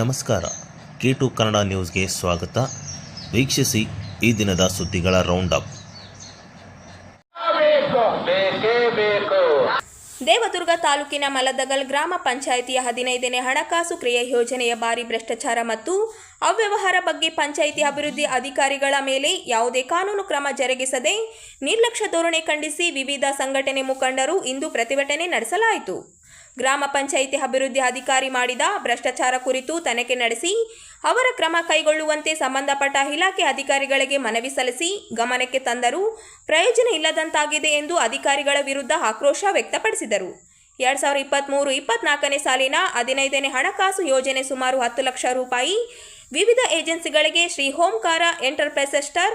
ನಮಸ್ಕಾರ. K to Kannada ನ್ಯೂಸ್ಗೆ ಸ್ವಾಗತ. ವೀಕ್ಷಿಸಿ ಈ ದಿನದ ಸುದ್ದಿಗಳ ರೌಂಡ್ ಅಪ್ ದೇವದುರ್ಗ ತಾಲೂಕಿನ ಮಲದಗಲ್ ಗ್ರಾಮ ಪಂಚಾಯಿತಿಯ ಹದಿನೈದನೇ ಹಣಕಾಸು ಕ್ರಿಯೆ ಯೋಜನೆಯ ಬಾರಿ ಭ್ರಷ್ಟಾಚಾರ ಮತ್ತು ಅವ್ಯವಹಾರ ಬಗ್ಗೆ ಪಂಚಾಯಿತಿ ಅಭಿವೃದ್ಧಿ ಅಧಿಕಾರಿಗಳ ಮೇಲೆ ಯಾವುದೇ ಕಾನೂನು ಕ್ರಮ ಜರುಗಿಸದೆ ನಿರ್ಲಕ್ಷ್ಯ ಧೋರಣೆ ಖಂಡಿಸಿ ವಿವಿಧ ಸಂಘಟನೆ ಮುಖಂಡರು ಇಂದು ಪ್ರತಿಭಟನೆ ನಡೆಸಲಾಯಿತು. ಗ್ರಾಮ ಪಂಚಾಯಿತಿ ಅಭಿವೃದ್ಧಿ ಅಧಿಕಾರಿ ಮಾಡಿದ ಭ್ರಷ್ಟಾಚಾರ ಕುರಿತು ತನಿಖೆ ನಡೆಸಿ, ಅವರ ಕ್ರಮ ಕೈಗೊಳ್ಳುವಂತೆ ಸಂಬಂಧಪಟ್ಟ ಇಲಾಖೆ ಅಧಿಕಾರಿಗಳಿಗೆ ಮನವಿ ಸಲ್ಲಿಸಿ ಗಮನಕ್ಕೆ ತಂದರೂ ಪ್ರಯೋಜನ ಇಲ್ಲದಂತಾಗಿದೆ ಎಂದು ಅಧಿಕಾರಿಗಳ ವಿರುದ್ಧ ಆಕ್ರೋಶ ವ್ಯಕ್ತಪಡಿಸಿದರು. ಎರಡು ಸಾವಿರದ ಇಪ್ಪತ್ತ್ಮೂರು ಇಪ್ಪತ್ನಾಲ್ಕನೇ ಸಾಲಿನ ಹದಿನೈದನೇ ಹಣಕಾಸು ಯೋಜನೆ ಸುಮಾರು ಹತ್ತು ಲಕ್ಷ ರೂಪಾಯಿ ವಿವಿಧ ಏಜೆನ್ಸಿಗಳಿಗೆ ಶ್ರೀ ಹೋಂಕಾರ ಎಂಟರ್ಪ್ರೈಸೆಸ್ಟರ್,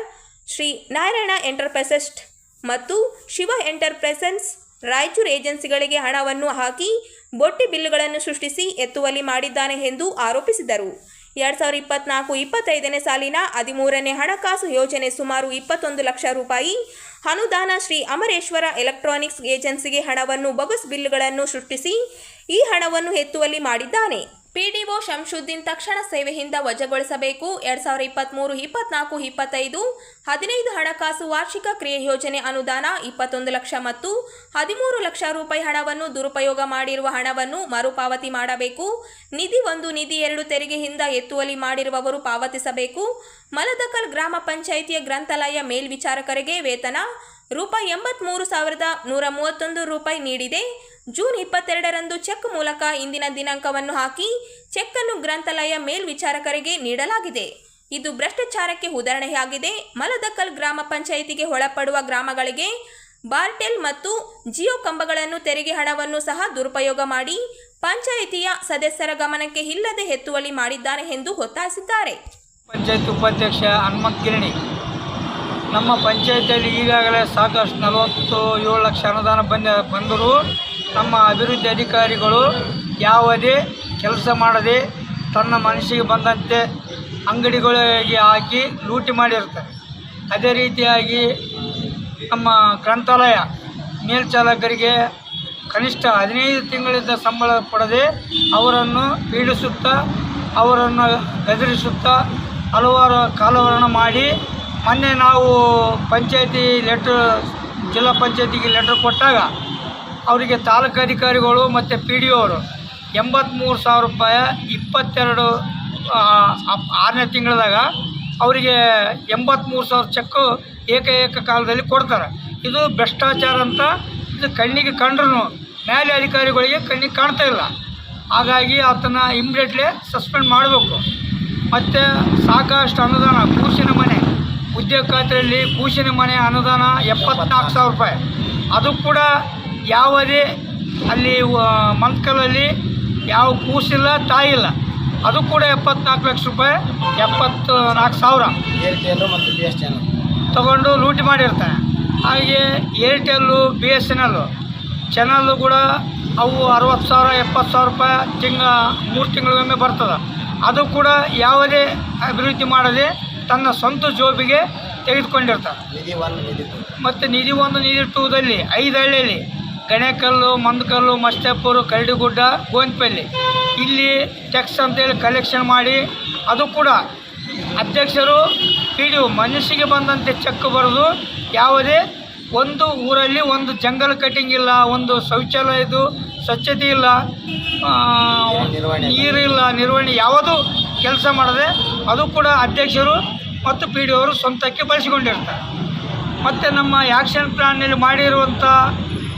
ಶ್ರೀ ನಾರಾಯಣ ಎಂಟರ್ಪ್ರೈಸೆಸ್ಟ್ ಮತ್ತು ಶಿವ ಎಂಟರ್ಪ್ರೈಸನ್ಸ್ ರಾಯಚೂರು ಏಜೆನ್ಸಿಗಳಿಗೆ ಹಣವನ್ನು ಹಾಕಿ ಬೊಟ್ಟಿ ಬಿಲ್ಲುಗಳನ್ನು ಸೃಷ್ಟಿಸಿ ಎತ್ತುವಲ್ಲಿ ಮಾಡಿದ್ದಾನೆ ಎಂದು ಆರೋಪಿಸಿದರು. ಎರಡು ಸಾವಿರದ ಇಪ್ಪತ್ನಾಲ್ಕು ಇಪ್ಪತ್ತೈದನೇ ಸಾಲಿನ ಹದಿಮೂರನೇ ಹಣಕಾಸು ಯೋಜನೆ ಸುಮಾರು ಇಪ್ಪತ್ತೊಂದು ಲಕ್ಷ ರೂಪಾಯಿ. ಅನುದಾನ ಶ್ರೀ ಅಮರೇಶ್ವರ ಎಲೆಕ್ಟ್ರಾನಿಕ್ಸ್ ಏಜೆನ್ಸಿಗೆ ಹಣವನ್ನು ಬೊಗಸ್ ಬಿಲ್ಲುಗಳನ್ನು ಸೃಷ್ಟಿಸಿ ಈ ಹಣವನ್ನು ಎತ್ತುವಲ್ಲಿ ಮಾಡಿದ್ದಾನೆ. ಪಿಡಿಒ ಶಂಶುದ್ದೀನ್ ತಕ್ಷಣ ಸೇವೆಯಿಂದ ವಜಾಗೊಳಿಸಬೇಕು. ಎರಡ್ ಸಾವಿರದ ಇಪ್ಪತ್ತ್ಮೂರು ಇಪ್ಪತ್ನಾಲ್ಕು, ಇಪ್ಪತ್ತೈದು, ಹದಿನೈದು ಹಣಕಾಸು ವಾರ್ಷಿಕ ಕ್ರಿಯೆ ಯೋಜನೆ ಅನುದಾನ ಇಪ್ಪತ್ತೊಂದು ಲಕ್ಷ ಮತ್ತು ಹದಿಮೂರು ಲಕ್ಷ ರೂಪಾಯಿ ಹಣವನ್ನು ದುರುಪಯೋಗ ಮಾಡಿರುವ ಹಣವನ್ನು ಮರುಪಾವತಿ ಮಾಡಬೇಕು. ನಿಧಿ ಒಂದು, ನಿಧಿ ಎರಡು ತೆರಿಗೆಯಿಂದ ಎತ್ತುವಲಿ ಮಾಡಿರುವವರು ಪಾವತಿಸಬೇಕು. ಮಲದಕಲ್ ಗ್ರಾಮ ಪಂಚಾಯಿತಿಯ ಗ್ರಂಥಾಲಯ ಮೇಲ್ವಿಚಾರಕರಿಗೆ ವೇತನ ರೂಪಾಯಿ ಎಂಬತ್ತ್ಮೂರು ಸಾವಿರದ ನೂರ ಮೂವತ್ತೊಂದು ರೂಪಾಯಿ ನೀಡಿದೆ. ಜೂನ್ ಇಪ್ಪತ್ತೆರಡರಂದು ಚೆಕ್ ಮೂಲಕ ಇಂದಿನ ದಿನಾಂಕವನ್ನು ಹಾಕಿ ಚೆಕ್ ಅನ್ನು ಗ್ರಂಥಾಲಯ ಮೇಲ್ವಿಚಾರಕರಿಗೆ ನೀಡಲಾಗಿದೆ. ಇದು ಭ್ರಷ್ಟಾಚಾರಕ್ಕೆ ಉದಾಹರಣೆಯಾಗಿದೆ. ಮಲದಕ್ಕಲ್ ಗ್ರಾಮ ಪಂಚಾಯಿತಿಗೆ ಒಳಪಡುವ ಗ್ರಾಮಗಳಿಗೆ ಬಾರ್ಟೆಲ್ ಮತ್ತು ಜಿಯೋ ಕಂಬಗಳನ್ನು ತೆರಿಗೆ ಹಣವನ್ನು ಸಹ ದುರುಪಯೋಗ ಮಾಡಿ ಪಂಚಾಯಿತಿಯ ಸದಸ್ಯರ ಗಮನಕ್ಕೆ ಇಲ್ಲದೆ ಎತ್ತುವಳಿ ಮಾಡಿದ್ದಾನೆ ಎಂದು ಒತ್ತಾಯಿಸಿದ್ದಾರೆ. ಪಂಚಾಯತ್ ಉಪಾಧ್ಯಕ್ಷ ಹನುಮಂತ್ ಗಿರಣಿ ನಮ್ಮ ಪಂಚಾಯತಿಯಲ್ಲಿ ಈಗಾಗಲೇ ಸಾಕಷ್ಟು ನಲವತ್ತು ಏಳು ಲಕ್ಷ ಅನುದಾನ ಬಂದ ಬಂದರೂ ನಮ್ಮ ಅಭಿವೃದ್ಧಿ ಅಧಿಕಾರಿಗಳು ಯಾವುದೇ ಕೆಲಸ ಮಾಡದೆ ತನ್ನ ಮನಸ್ಸಿಗೆ ಬಂದಂತೆ ಅಂಗಡಿಗಳಿಗೆ ಹಾಕಿ ಲೂಟಿ ಮಾಡಿರ್ತಾರೆ. ಅದೇ ರೀತಿಯಾಗಿ ನಮ್ಮ ಗ್ರಂಥಾಲಯ ಮೇಲ್ಚಾಲಕರಿಗೆ ಕನಿಷ್ಠ ಹದಿನೈದು ತಿಂಗಳಿಂದ ಸಂಬಳ ಪಡೆದೆ ಅವರನ್ನು ಪೀಡಿಸುತ್ತಾ, ಅವರನ್ನು ಬೆದರಿಸುತ್ತಾ ಹಲವಾರು ಕಾಲವರಣ ಮಾಡಿ ಮೊನ್ನೆ ನಾವು ಪಂಚಾಯತಿ ಲೆಟ್ರ್, ಜಿಲ್ಲಾ ಪಂಚಾಯತಿಗೆ ಲೆಟ್ರ್ ಕೊಟ್ಟಾಗ ಅವರಿಗೆ ತಾಲೂಕು ಅಧಿಕಾರಿಗಳು ಮತ್ತು ಪಿ ಡಿ ಅವರು ಎಂಬತ್ತ್ಮೂರು ಸಾವಿರ ರೂಪಾಯಿ ಇಪ್ಪತ್ತೆರಡು ಆರನೇ ತಿಂಗಳದಾಗ ಅವರಿಗೆ ಎಂಬತ್ತ್ಮೂರು ಸಾವಿರ ಚೆಕ್ಕು ಏಕಏಕ ಕಾಲದಲ್ಲಿ ಕೊಡ್ತಾರೆ. ಇದು ಭ್ರಷ್ಟಾಚಾರ ಅಂತ ಇದು ಕಣ್ಣಿಗೆ ಕಂಡ್ರೂ ಮೇಲೆ ಅಧಿಕಾರಿಗಳಿಗೆ ಕಣ್ಣಿಗೆ ಕಾಣ್ತಾ ಇಲ್ಲ. ಹಾಗಾಗಿ ಆತನ ಇಮ್ಮಿಡಿಯೇಟ್ಲಿ ಸಸ್ಪೆಂಡ್ ಮಾಡಬೇಕು. ಮತ್ತು ಸಾಕಷ್ಟು ಅನುದಾನ ಕೂಸಿನ ಮನೆ ಉದ್ಯೋಗ ಖಾತ್ರಿಯಲ್ಲಿ ಕೂಸಿನ ಮನೆ ಅನುದಾನ ಎಪ್ಪತ್ನಾಲ್ಕು ಸಾವಿರ ರೂಪಾಯಿ. ಅದು ಕೂಡ ಯಾವುದೇ ಅಲ್ಲಿ ಮಂತ್ಕಲಲ್ಲಿ ಯಾವ ಕೂಸಿಲ್ಲ ತಾಯಿಲ್ಲ. ಅದು ಕೂಡ ಎಪ್ಪತ್ನಾಲ್ಕು ಲಕ್ಷ ರೂಪಾಯಿ ಎಪ್ಪತ್ತು ನಾಲ್ಕು ಸಾವಿರ. ಏರ್ಟೆಲ್ಲು ಮತ್ತು ಬಿ ಎಸ್ ಎನ್ ತಗೊಂಡು ಲೂಟಿ ಮಾಡಿರ್ತಾನೆ. ಹಾಗೆ Airtel B S N L. Channel ಕೂಡ ಅವು ಅರವತ್ತು ಸಾವಿರ ಎಪ್ಪತ್ತು ಸಾವಿರ ರೂಪಾಯಿ ತಿಂಗ ಮೂರು ತಿಂಗಳಿಗೊಮ್ಮೆ ಬರ್ತದೆ. ಅದು ಕೂಡ ಯಾವುದೇ ಅಭಿವೃದ್ಧಿ ಮಾಡದೆ ತನ್ನ ಸ್ವಂತ ಜೋಬಿಗೆ ತೆಗೆದುಕೊಂಡಿರ್ತಾರೆ ಮತ್ತು ನಿಧಿ ಒಂದು ನಿಧಿ ಟೂದಲ್ಲಿ ಐದು ಹಳ್ಳಿಯಲ್ಲಿ ಗಣೇಕಲ್ಲು ಮಂದಕಲ್ಲು ಮಸ್ತಾಪುರ ಕರಡಿಗುಡ್ಡ ಗೋವಿಂದಪಲ್ಲಿ ಇಲ್ಲಿ ಟ್ಯಾಕ್ಸ್ ಅಂತೇಳಿ ಕಲೆಕ್ಷನ್ ಮಾಡಿ ಅದು ಕೂಡ ಅಧ್ಯಕ್ಷರು ಪಿ ಡಿ ಮನುಷ್ಯಗೆ ಬಂದಂತೆ ಚೆಕ್ ಬರೆದು ಯಾವುದೇ ಒಂದು ಊರಲ್ಲಿ ಒಂದು ಜಂಗಲ್ ಕಟಿಂಗ್ ಇಲ್ಲ ಒಂದು ಶೌಚಾಲಯದು ಸ್ವಚ್ಛತೆ ಇಲ್ಲ. ನೀರಿಲ್ಲ ನಿರ್ವಹಣೆ ಯಾವುದೂ ಕೆಲಸ ಮಾಡದೆ ಅದು ಕೂಡ ಅಧ್ಯಕ್ಷರು ಮತ್ತು ಪಿ ಡಿ ಅವರು ಸ್ವಂತಕ್ಕೆ ಬಳಸಿಕೊಂಡಿರ್ತಾರೆ. ಮತ್ತು ನಮ್ಮ ಆ್ಯಕ್ಷನ್ ಪ್ಲಾನ್ನಲ್ಲಿ ಮಾಡಿರುವಂಥ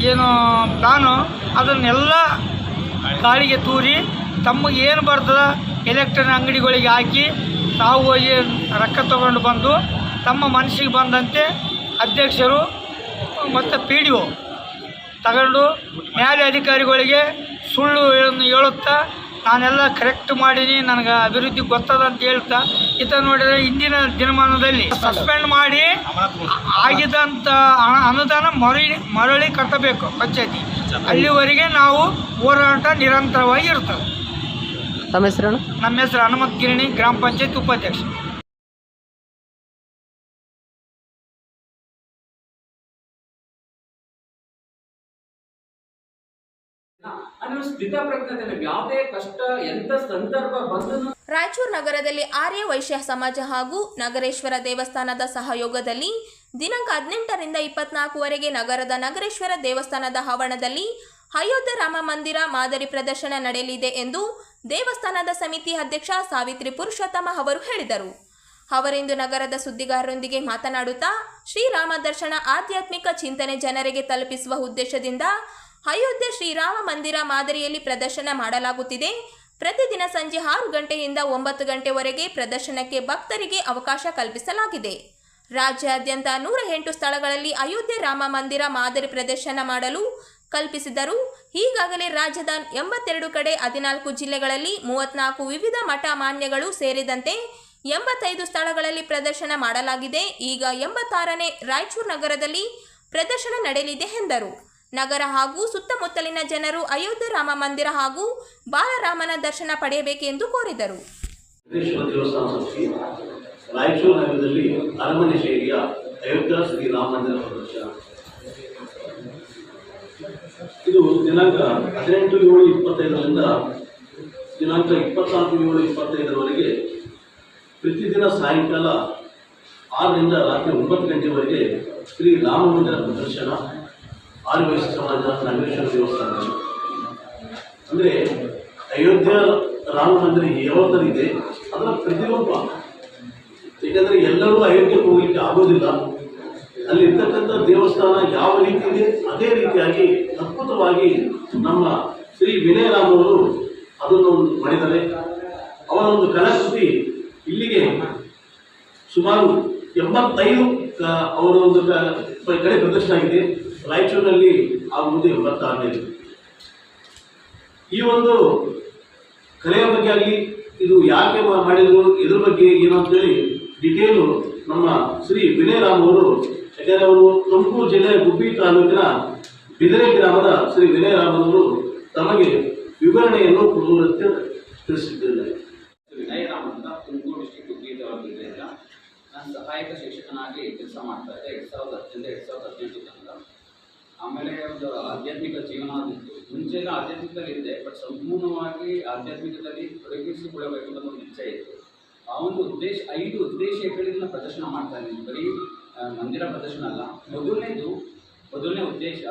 ಏನು ಪ್ಲಾನು ಅದನ್ನೆಲ್ಲ ಗಾಳಿಗೆ ತೂರಿ ತಮಗೆ ಏನು ಬರ್ತದ ಎಲೆಕ್ಟ್ರಾನಿಕ್ ಅಂಗಡಿಗಳಿಗೆ ಹಾಕಿ ತಾವು ಹೋಗಿ ರೊಕ್ಕ ತಗೊಂಡು ಬಂದು ತಮ್ಮ ಮನಸ್ಸಿಗೆ ಬಂದಂತೆ ಅಧ್ಯಕ್ಷರು ಮತ್ತು ಪಿ ಡಿ ಒ ತಗೊಂಡು ಅಧಿಕಾರಿಗಳಿಗೆ ಸುಳ್ಳು ಹೇಳುತ್ತಾ ನಾನೆಲ್ಲ ಕರೆಕ್ಟ್ ಮಾಡೀನಿ ನನಗೆ ಅಭಿವೃದ್ಧಿ ಗೊತ್ತದ ಅಂತ ಹೇಳ್ತಾ ಈತ ನೋಡಿದರೆ ಇಂದಿನ ದಿನಮಾನದಲ್ಲಿ ಸಸ್ಪೆಂಡ್ ಮಾಡಿ ಆಗಿದ್ದಂಥ ಅನುದಾನ ಮರಳಿ ಮರಳಿ ಕಟ್ಟಬೇಕು ಪಂಚಾಯತಿ. ಅಲ್ಲಿವರೆಗೆ ನಾವು ಹೋರಾಟ ನಿರಂತರವಾಗಿ ಇರ್ತದೆ ನಮ್ಮ ಹೆಸರೇನು ನಮ್ಮ ಹೆಸರು ಹನುಮಂತ್ ಗಿರಣಿ ಗ್ರಾಮ ಪಂಚಾಯತ್ ಉಪಾಧ್ಯಕ್ಷ. ರಾಯಚೂರು ನಗರದಲ್ಲಿ ಆರ್ಯ ವೈಶ್ಯ ಸಮಾಜ ಹಾಗೂ ನಗರೇಶ್ವರ ದೇವಸ್ಥಾನದ ಸಹಯೋಗದಲ್ಲಿ ದಿನಾಂಕ ಹದಿನೆಂಟರಿಂದ ಇಪ್ಪತ್ನಾಲ್ಕುವರೆಗೆ ನಗರದ ನಗರೇಶ್ವರ ದೇವಸ್ಥಾನದ ಆವರಣದಲ್ಲಿ ಅಯೋಧ್ಯ ರಾಮ ಮಂದಿರ ಮಾದರಿ ಪ್ರದರ್ಶನ ನಡೆಯಲಿದೆ ಎಂದು ದೇವಸ್ಥಾನದ ಸಮಿತಿ ಅಧ್ಯಕ್ಷ ಸಾವಿತ್ರಿ ಪುರುಷೋತ್ತಮ ಅವರು ಹೇಳಿದರು. ಅವರಿಂದು ನಗರದ ಸುದ್ದಿಗಾರರೊಂದಿಗೆ ಮಾತನಾಡುತ್ತಾ ಶ್ರೀರಾಮ ದರ್ಶನ ಆಧ್ಯಾತ್ಮಿಕ ಚಿಂತನೆ ಜನರಿಗೆ ತಲುಪಿಸುವ ಉದ್ದೇಶದಿಂದ ಅಯೋಧ್ಯೆ ಶ್ರೀರಾಮ ಮಂದಿರ ಮಾದರಿಯಲ್ಲಿ ಪ್ರದರ್ಶನ ಮಾಡಲಾಗುತ್ತಿದೆ. ಪ್ರತಿದಿನ ಸಂಜೆ ಆರು ಗಂಟೆಯಿಂದ ಒಂಬತ್ತು ಗಂಟೆವರೆಗೆ ಪ್ರದರ್ಶನಕ್ಕೆ ಭಕ್ತರಿಗೆ ಅವಕಾಶ ಕಲ್ಪಿಸಲಾಗಿದೆ. ರಾಜ್ಯಾದ್ಯಂತ ನೂರ ಎಂಟು ಸ್ಥಳಗಳಲ್ಲಿ ಅಯೋಧ್ಯೆ ರಾಮ ಮಂದಿರ ಮಾದರಿ ಪ್ರದರ್ಶನ ಮಾಡಲು ಕಲ್ಪಿಸಿದರು. ಈಗಾಗಲೇ ರಾಜ್ಯದ ಎಂಬತ್ತೆರಡು ಕಡೆ ಹದಿನಾಲ್ಕು ಜಿಲ್ಲೆಗಳಲ್ಲಿ ಮೂವತ್ನಾಲ್ಕು ವಿವಿಧ ಮಠ ಮಾನ್ಯಗಳು ಸೇರಿದಂತೆ ಎಂಬತ್ತೈದು ಸ್ಥಳಗಳಲ್ಲಿ ಪ್ರದರ್ಶನ ಮಾಡಲಾಗಿದೆ. ಈಗ ಎಂಬತ್ತಾರನೇ ರಾಯಚೂರು ನಗರದಲ್ಲಿ ಪ್ರದರ್ಶನ ನಡೆಯಲಿದೆ ಎಂದರು. ನಗರ ಹಾಗೂ ಸುತ್ತಮುತ್ತಲಿನ ಜನರು ಅಯೋಧ್ಯ ರಾಮ ಮಂದಿರ ಹಾಗೂ ಬಾಲರಾಮನ ದರ್ಶನ ಪಡೆಯಬೇಕೆಂದು ಕೋರಿದರು. ರಾಯಚೂರು ನಗರದಲ್ಲಿ ಅರಮನೆ ಶೈಲಿಯ ಅಯೋಧ್ಯ ಶ್ರೀರಾಮ ಮಂದಿರ ಪ್ರದರ್ಶನ. ಇದು ದಿನಾಂಕ ಹದಿನೆಂಟು ಏಳು ಇಪ್ಪತ್ತೈದರಿಂದ ದಿನಾಂಕ ಇಪ್ಪತ್ನಾಲ್ಕು ಏಳು ಇಪ್ಪತ್ತೈದರವರೆಗೆ ಪ್ರತಿದಿನ ಸಾಯಂಕಾಲ ಆರರಿಂದ ರಾತ್ರಿ ಒಂಬತ್ತು ಗಂಟೆವರೆಗೆ ಶ್ರೀ ರಾಮ ಮಂದಿರ ಪ್ರದರ್ಶನ. ಆರ್ಯವೈಶ್ಯ ಸಮಾಜ ದೇವಸ್ಥಾನದಲ್ಲಿ ಅಂದರೆ ಅಯೋಧ್ಯ ರಾಮ ಮಂದಿರ ಯಾವ ಅದರ ಪ್ರತಿಯೊಬ್ಬ ಏಕೆಂದರೆ ಎಲ್ಲರೂ ಅಯೋಧ್ಯೆ ಹೋಗ್ಲಿಕ್ಕೆ ಆಗೋದಿಲ್ಲ. ಅಲ್ಲಿರ್ತಕ್ಕಂಥ ದೇವಸ್ಥಾನ ಯಾವ ರೀತಿ ಇದೆ ಅದೇ ರೀತಿಯಾಗಿ ಅದ್ಭುತವಾಗಿ ನಮ್ಮ ಶ್ರೀ ವಿನಯರಾಮವರು ಅದನ್ನು ಒಂದು ಮಾಡಿದ್ದಾರೆ. ಅವರ ಒಂದು ಕಲಾಕೃತಿ ಇಲ್ಲಿಗೆ ಸುಮಾರು ಎಂಬತ್ತೈದು ಅವರ ಒಂದು ಕಡೆ ಪ್ರದರ್ಶನ ಆಗಿದೆ. ರಾಯಚೂರಿನಲ್ಲಿ ಆಗುವುದು ಎಂಬತ್ತಾರನೇದು ಈ ಒಂದು ಕಲೆಯ ಬಗ್ಗೆ ಆಗಲಿ, ಇದು ಯಾಕೆ ಮಾಡಿದರು ಇದ್ರ ಬಗ್ಗೆ ಏನು ಅಂತೇಳಿ ಡಿಟೇಲು ನಮ್ಮ ಶ್ರೀ ವಿನಯರಾಮ್ ಅವರು, ಯಾಕಂದರೆ ಅವರು ತುಮಕೂರು ಜಿಲ್ಲೆಯ ಗುಬ್ಬಿ ತಾಲೂಕಿನ ಬಿದರೆ ಗ್ರಾಮದ ಶ್ರೀ ವಿನಯರಾಮ್ ಅವರು ತಮಗೆ ವಿವರಣೆಯನ್ನು ಕೊಡುವಂತೆ ತಿಳಿಸಿದ್ದಾರೆ. ಅಂತ ತುಮಕೂರು ಸಹಾಯಕ ಶಿಕ್ಷಕನಾಗಿ ಕೆಲಸ ಮಾಡ್ತಾ ಇದ್ದೆ, ಎರಡು ಸಾವಿರದ ಹತ್ತರಿಂದ ಎರಡು ಸಾವಿರದ ಹದಿನೆಂಟು ಆಮೇಲೆ ಒಂದು ಆಧ್ಯಾತ್ಮಿಕ ಜೀವನ ಆಗಿತ್ತು. ಮುಂಚೆಲ್ಲ ಆಧ್ಯಾತ್ಮಿಕದಲ್ಲಿ ಇದೆ ಬಟ್ ಸಂಪೂರ್ಣವಾಗಿ ಆಧ್ಯಾತ್ಮಿಕದಲ್ಲಿ ಪ್ರಯೋಗಿಸಿಕೊಳ್ಳಬೇಕು ಅನ್ನೋ ಒಂದು ಇಚ್ಛೆ ಇತ್ತು. ಆ ಒಂದು ಉದ್ದೇಶ, ಐದು ಉದ್ದೇಶಗಳಿಂದ ಪ್ರದರ್ಶನ ಮಾಡ್ತಾ ಇದ್ದೀನಿ. ಬರೀ ಮಂದಿರ ಪ್ರದರ್ಶನ ಅಲ್ಲ. ಮೊದಲನೇದು, ಮೊದಲನೇ ಉದ್ದೇಶ,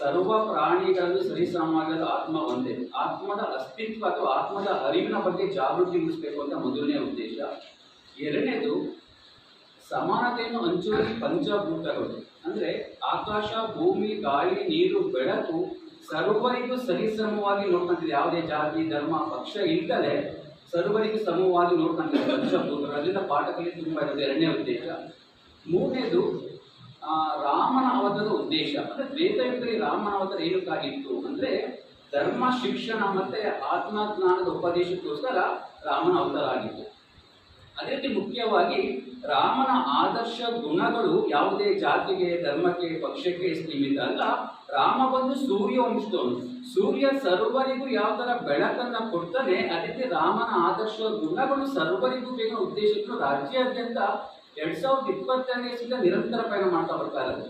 ಸರ್ವ ಪ್ರಾಣಿಗಳನ್ನು ಸರಿಸಮಾಜದ ಆತ್ಮ ಒಂದೇ. ಆತ್ಮದ ಅಸ್ತಿತ್ವ ಅಥವಾ ಆತ್ಮದ ಅರಿವಿನ ಬಗ್ಗೆ ಜಾಗೃತಿ ಮೂಡಿಸಬೇಕು ಅಂತ ಮೊದಲನೇ ಉದ್ದೇಶ. ಎರಡನೇದು ಸಮಾನತೆಯನ್ನು ಹಂಚುವಲ್ಲಿ ಪಂಚಭೂತಗಳು. ಅಂದರೆ ಆಕಾಶ, ಭೂಮಿ, ಗಾಳಿ, ನೀರು, ಬೆಳಕು ಸರ್ವರಿಗೂ ಸರಿಸಮವಾಗಿ ನೋಡ್ಕೊಂತಿದೆ. ಯಾವುದೇ ಜಾತಿ, ಧರ್ಮ, ಪಕ್ಷ ಇಲ್ಲದೆ ಸರ್ವರಿಗೂ ಸಮವಾಗಿ ನೋಡ್ಕೊಂತಿದೆ ಪಂಚಭೂತಗಳು. ಅದರಿಂದ ಪಾಠದಲ್ಲಿ ತುಂಬ ಇರೋದು ಎರಡನೇ ಉದ್ದೇಶ. ಮೂರನೇದು ರಾಮನ ಅವತಾರದ ಉದ್ದೇಶ. ಅಂದ್ರೆ ದ್ವೇತಯುಗದಲ್ಲಿ ರಾಮನ ಅವತಾರ ಏನಕ್ಕಾಗಿತ್ತು ಅಂದ್ರೆ ಧರ್ಮ, ಶಿಕ್ಷಣ ಮತ್ತೆ ಆತ್ಮಜ್ಞಾನದ ಉಪದೇಶಕ್ಕೋಸ್ಕರ ರಾಮನ ಅವತಾರ ಆಗಿತ್ತು ಅದೇ ರೀತಿ ಮುಖ್ಯವಾಗಿ ರಾಮನ ಆದರ್ಶ ಗುಣಗಳು ಯಾವುದೇ ಜಾತಿಗೆ, ಧರ್ಮಕ್ಕೆ, ಪಕ್ಷಕ್ಕೆ ಸೀಮಿತ ಅಲ್ಲ. ರಾಮ ಬಂದು ಸೂರ್ಯ ವಂಶದವನು ಸೂರ್ಯ ಸರ್ವರಿಗೂ ಯಾವ ಥರ ಬೆಳಕನ್ನ ಕೊಡ್ತಾನೆ, ಅದೇ ರಾಮನ ಆದರ್ಶ ಗುಣಗಳು ಸರ್ವರಿಗೂ ಬೇಗ ಉದ್ದೇಶಿಸಿದ್ರು ರಾಜ್ಯಾದ್ಯಂತ ಎರಡ್ ಸಾವಿರದ ಇಪ್ಪತ್ತನೇ ಇಸ್ವಿಯಿಂದ ನಿರಂತರ ಪಯಣ ಮಾಡ್ತಾ ಬರ್ತಾ ಇರೋದು.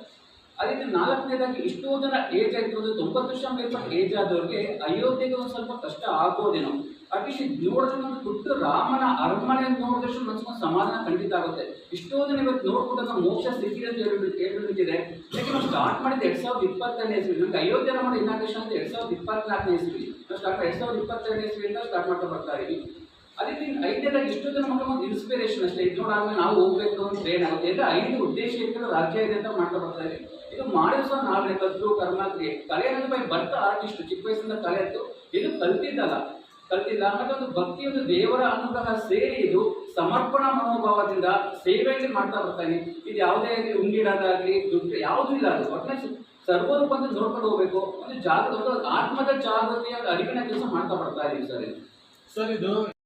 ಅದೇ ರೀತಿ ನಾಲ್ಕನೇದಾಗಿ ಇಷ್ಟೋ ಜನ ಏಜ್ ಆಗಿರೋದು ತೊಂಬತ್ತು ವರ್ಷ ಮೇಲ್ಪಟ್ಟ ಏಜ್ ಆದವ್ರಿಗೆ ಅಯೋಧ್ಯೆಗೆ ಒಂದು ಸ್ವಲ್ಪ ಕಷ್ಟ ಆಗೋದೇನೋ. ಅಟ್ಲೀಸ್ಟ್ ನೋಡಿದ್ರೆ ಒಂದು ಪುಟ್ಟ ರಾಮನ ಅರಮನೆ ನೋಡಿದಷ್ಟು ಮನ್ಸ್ಕೊಂಡು ಸಮಾಧಾನ ಖಂಡಿತ ಆಗುತ್ತೆ. ಇಷ್ಟೋ ಜನ ಇವತ್ತು ನೋಡ್ಬಿಟ್ಟು ಮೋಕ್ಷ ಸ್ಥಿತಿ ಅಂತ ಹೇಳ್ಬಿಟ್ಟು ಕೇಳ್ಬಿಟ್ಟಿದೆ ಯಾಕೆ ನಾವು ಸ್ಟಾರ್ಟ್ ಮಾಡಿದ್ದು ಎರಡ್ ಸಾವಿರದ ಇಪ್ಪತ್ತನೇ ಇಸ್ವಿ ನಮ್ಗೆ ಅಯೋಧ್ಯೆ ರಾಮನ ಇನಾಗ್ರೇಷನ್ ಅಂತ ಎರಡ್ ಸಾವಿರದ ಇಪ್ಪತ್ನಾಲ್ಕನೇ ಇಸ್ವಿ ನಾವು ಸ್ಟಾರ್ಟ್ ಎರಡ್ ಸಾವಿರದ ಇಪ್ಪತ್ತೆರಡನೇ ಅಂತ ಸ್ಟಾರ್ಟ್ ಮಾಡ್ತಾ ಬರ್ತಾ ಇದೀವಿ. ಅದೇ ರೀತಿ ಐದನೇದಾಗಿ ಇಷ್ಟು ಜನ ಮಕ್ಕಳು ಒಂದು ಇನ್ಸ್ಪಿರೇಷನ್ ಅಷ್ಟೇ. ಇದು ನೋಡಾದ್ಮೇಲೆ ನಾವು ಹೋಗ್ಬೇಕು ಅಂತ ಪ್ರೇರಣೆ ಆಗುತ್ತೆ ಅಂದ್ರೆ ಐದು ಉದ್ದೇಶ ಇರ್ತದೆ ರಾಜ್ಯ ಇದೆ ಅಂತ ಮಾಡ್ತಾ ಬರ್ತಾ ಇದ್ದೀವಿ. ಇದು ಮಾಡಿದ ಸಹ ನಾವೇ ಕದ್ದು, ಕರ್ಮ, ಕ್ರಿಯೆ. ಕಲೆ ಬೈ ಬರ್ತಾ ಆರ್ಟಿಸ್ಟ್ ಚಿಕ್ಕ ವಯಸ್ಸಿಂದ ಕಲೆ ಇತ್ತು. ಇದು ಕಲ್ತಿದ್ದಲ್ಲ. ಕಲ್ತಿಲ್ಲ ಮತ್ತೆ ಒಂದು ಭಕ್ತಿ, ಒಂದು ದೇವರ ಅನುಗ್ರಹ ಸೇರಿ ಇದು ಸಮರ್ಪಣಾ ಮನೋಭಾವದಿಂದ ಸೇವೆಯಲ್ಲಿ ಮಾಡ್ತಾ ಬರ್ತಾನೆ ಇದು ಯಾವುದೇ ಆಗಲಿ, ಉಂಗಿಡೋದಾಗಲಿ, ದುಡ್ಡು ಯಾವುದೂ ಇಲ್ಲ ಅದು. ಒಟ್ಟಿನಲ್ಲಿ ಸರ್ವರು ಬಂದು ನೋಡ್ಕೊಂಡು ಹೋಗ್ಬೇಕು. ಒಂದು ಜಾಗೃತ ಆತ್ಮದ ಜಾಗೃತಿಯ ಅರಿವಿನ ಕೆಲಸ ಮಾಡ್ತಾ ಬರ್ತಾ ಇದೀವಿ ಸರ್ ಇದು. ಸರ್, ಇದು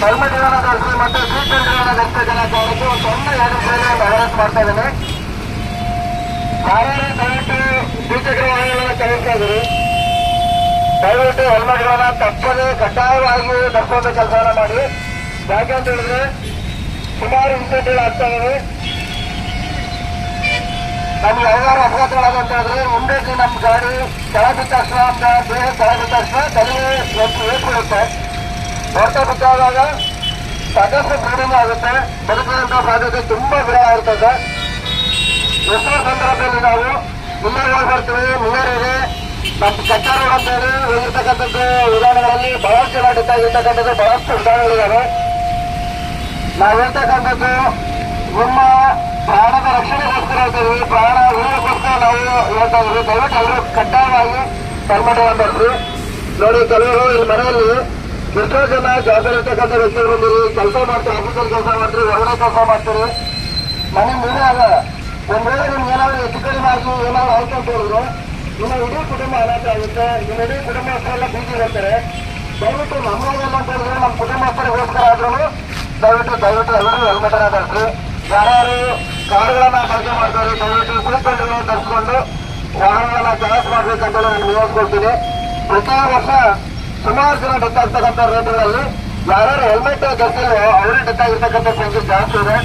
ಕರ್ಮಜೀವನ ದರ್ಶನ ಮತ್ತು ಶ್ರೀಚಂದ್ರನ ದರ್ಶ ದಿನಾಚರಣೆಗೆ ಒಂದು ಸಣ್ಣ ಮಾಡ್ತಾ ದಯವಿಟ್ಟು ದ್ವಿಚಕ್ರ ಹೆಲ್ಮೆಟ್ಗಳನ್ನ ತಪ್ಪದೆ ಕಡ್ಡಾಯವಾಗಿ ಧರಿಸುವಂತ ಕೆಲಸವನ್ನ ಮಾಡಿ ಯಾಕೆ ಅಂತ ಹೇಳಿದ್ರೆ ಸುಮಾರು ಇನ್ಸಿಡೆಂಟ್ಗಳು ಆಗ್ತಾ ಇದಾವೆ ನಮ್ಗೆ ಯಾವ್ದಾರು ಅಪಘಾತಗಳಾದ ಅಂತ ಹೇಳಿದ್ರೆ ಮುಂದೆ ನಮ್ಮ ಗಾಡಿ ಬಿದ್ದ ತಕ್ಷಣ ನಮ್ಮ ದೇಹ ಬಿದ್ದ ತಕ್ಷಣ ತಲೆ ಒಂದು ಏರ್ಬಿಡುತ್ತೆ ಬರ್ತಾ ಬಿದ್ದಾಗ ಸಾಕಷ್ಟು ಬ್ಲೀಡಿಂಗ್ ಆಗುತ್ತೆ. ಬದುಕುವಂತ ಸಾಧ್ಯತೆ ತುಂಬಾ ವಿರಳ ಆಗುತ್ತದೆ ಎಷ್ಟೋ ಸಂದರ್ಭದಲ್ಲಿ ನಾವು ಮುನ್ನೂರುಗಳು ಬರ್ತೀವಿ ಇದೆ ನಮ್ಮ ಕಚ್ಚಾರ ಅಂತೇಳಿ ಹೋಗಿರ್ತಕ್ಕಂಥದ್ದು ವಿಧಾನಗಳಲ್ಲಿ ಬಹಳಷ್ಟು ಜನ ಇರ್ತಕ್ಕಂಥದ್ದು ಆಗಿರ್ತಕ್ಕಂಥದ್ದು ಬಹಳಷ್ಟು ಉದಾಹರಣೆಗಳಿದ್ದಾವೆ ನಾವು ಹೇಳ್ತಕ್ಕಂಥದ್ದು ನಿಮ್ಮ ಪ್ರಾಣದ ರಕ್ಷಣೆಗೋಸ್ಕರ ಇದ್ದೀವಿ ಪ್ರಾಣ ಉಳಿಯೋಕ್ಕೋಸ್ಕರ ನಾವು ಹೇಳ್ತಾ ಇದ್ವಿ ದಯವಿಟ್ಟು ಅವರು ಕಡ್ಡಾಯವಾಗಿ ಕರ್ಮಠ ಬರ್ರಿ ನೋಡಿ, ಕೆಲವರು ಇಲ್ಲಿ ಮನೆಯಲ್ಲಿ ಎಷ್ಟೋ ಜನ ಜವಾಬ್ದಾರಿ ಇರ್ತಕ್ಕಂಥ ವ್ಯಕ್ತಿಗಳು ಬಂದಿರಿ, ಕೆಲಸ ಮಾಡ್ತೀರಿ, ಆಫೀಸಲ್ಲಿ ಕೆಲಸ ಮಾಡ್ತೀರಿ, ಹೊರಗಡೆ ಕೆಲಸ ಮಾಡ್ತೀರಿ. ಮನೆ ಮುಂದೆ ಆಗ ಒಂದ್ ವೇಳೆ ನಿಮ್ಗೆ ಏನಾದ್ರು ಹೆಚ್ಚು ಕಡಿಮೆ ಆಗಿ ಏನಾದ್ರು ಆಯ್ತು ಅಂತ ಹೇಳಿದ್ರೆ ನಿಮ್ಮ ಇಡೀ ಕುಟುಂಬ ಅನಾಥ ಆಗುತ್ತೆ, ನಿಮ್ಮ ಇಡೀ ಕುಟುಂಬಸ್ಥರೆಲ್ಲ ಬೀದಿ ಬರ್ತಾರೆ ದಯವಿಟ್ಟು ನಮ್ಮ ಏನಂತ ಹೇಳಿದ್ರೆ ನಮ್ಮ ಕುಟುಂಬಸ್ಥರಿಗೋಸ್ಕರ ಆದ್ರೂ ದಯವಿಟ್ಟು ದಯವಿಟ್ಟು ಎಲ್ಲರೂ ಹೆಲ್ಮೆಟ್ ಅನ್ನ ಧರಿಸಿ ಯಾರ್ಯಾರು ಕಾರುಗಳನ್ನ ಬಳಕೆ ಮಾಡ್ತಾರೆ, ದಯವಿಟ್ಟು ಸೀಟ್ ಬೆಲ್ಟ್ಗಳನ್ನ ಧರಿಸ್ಕೊಂಡು ವಾಹನಗಳನ್ನ ಚಾಲಸ್ ಮಾಡ್ಬೇಕಂತ ನಾನು ವಿವರಿಸ್ಕೊಳ್ತೀನಿ ಪ್ರತಿ ವರ್ಷ ಸುಮಾರು ಜನ ಡೆತ್ ಆಗ್ತಕ್ಕಂಥ ರೇಟ್ಗಳಲ್ಲಿ ಯಾರ್ಯಾರು ಹೆಲ್ಮೆಟ್ ಧರಿಸಿಲ್ವೋ ಅವರೇ ಡೆತ್ ಆಗಿರ್ತಕ್ಕಂಥ ಸಂಖ್ಯೆ ಜಾಸ್ತಿ ಇದೆ.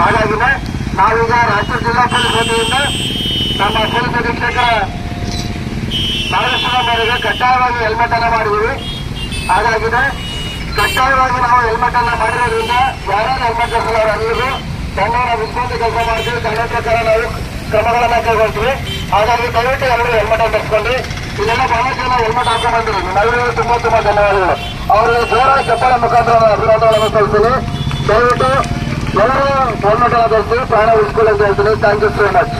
ಹಾಗಾಗಿನೇ ನಾವೀಗ ರಾಜ್ಯ ಜಿಲ್ಲಾ ಪೊಲೀಸ್ ವತಿಯಿಂದ ನಮ್ಮ ಪೊಲೀಸ್ ಅಧೀಕ್ಷಕರ ಮಾರ್ಗದರ್ಶನ ಮೇರೆಗೆ ಕಡ್ಡಾಯವಾಗಿ ಹೆಲ್ಮೆಟ್ ಅನ್ನ ಮಾಡಿದ್ದೀವಿ. ಹಾಗಾಗಿನ ಕಡ್ಡಾಯವಾಗಿ ನಾವು ಹೆಲ್ಮೆಟ್ ಅನ್ನ ಮಾಡಿರೋದ್ರಿಂದ ಯಾರ್ಯಾರು ಹೆಲ್ಮೆಟ್ ಧರಿಸಿಲ್ಲ ಎಲ್ಲರಿಗೂ ದಂಡವನ್ನು ವಿಶ್ವಾಸ ಕೆಲಸ ಮಾಡ್ತೀವಿ ತನ್ನ ಪ್ರಕಾರ ನಾವು ಕ್ರಮಗಳನ್ನ ಕೈಗೊಳ್ತೀವಿ ಹಾಗಾಗಿ ದಯವಿಟ್ಟು ಎಲ್ಲರೂ ಹೆಲ್ಮೆಟ್ ಧರಿಸ್ಕೊಂಡ್ರಿ ಇಲ್ಲೆಲ್ಲ ಬಹಳಷ್ಟು ಜನ ಹೆಲ್ಮೆಟ್ ಹಾಕೊಂಡು ಬಂದಿದ್ದೀವಿ ತುಂಬಾ ತುಂಬಾ ಧನ್ಯವಾದಗಳು. ಅವರಿಗೆ ಜೋರಾಗಿ ಚಪ್ಪಳ ಮುಖಾಂತರ ನಾನು ಅಭಿನಂದನೆಗಳನ್ನು ಸಲ್ಲಿಸ್ತೀನಿ. ದಯವಿಟ್ಟು ಎಲ್ಲರೂ ಹೆಲ್ಮೆಟ್ ಅನ್ನು ಧರಿಸಿ ಪ್ರಾಣ ಉಳಿಸ್ಕೊಳ್ಳಿ ಅಂತ ಹೇಳ್ತೀನಿ. Thank you so much